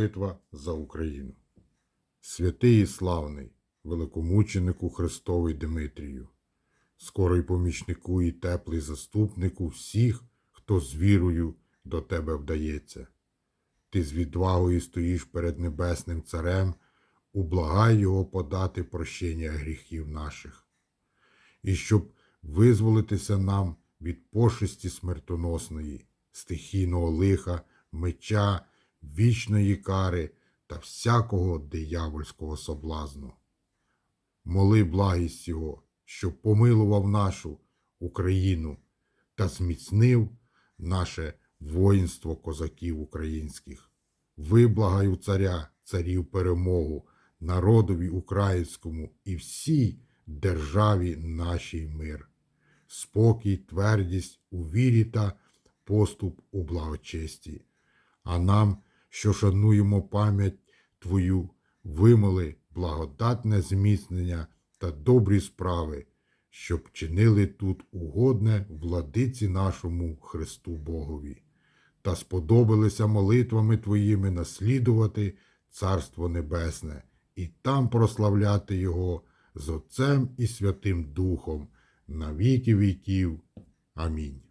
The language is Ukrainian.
Молитва за Україну. Святий і славний, великомученику Христовий Димитрію, скорий помічнику і теплий заступнику всіх, хто з вірою до тебе вдається. Ти з відвагою стоїш перед Небесним Царем, ублагай Його подати прощення гріхів наших. І щоб визволитися нам від пошесті смертоносної, стихійного лиха, меча, вічної кари та всякого диявольського соблазну. Моли благість Його, щоб помилував нашу Україну та зміцнив наше воїнство козаків українських. Виблагай у царя, царів перемогу, народові українському і всій державі нашій мир, спокій, твердість у вірі та поступ у благочесті. А нам, що шануємо пам'ять Твою, вимоли благодатне зміцнення та добрі справи, щоб чинили тут угодне владиці нашому Христу Богові, та сподобалися молитвами Твоїми наслідувати Царство Небесне і там прославляти Його з Отцем і Святим Духом на віки віків. Амінь.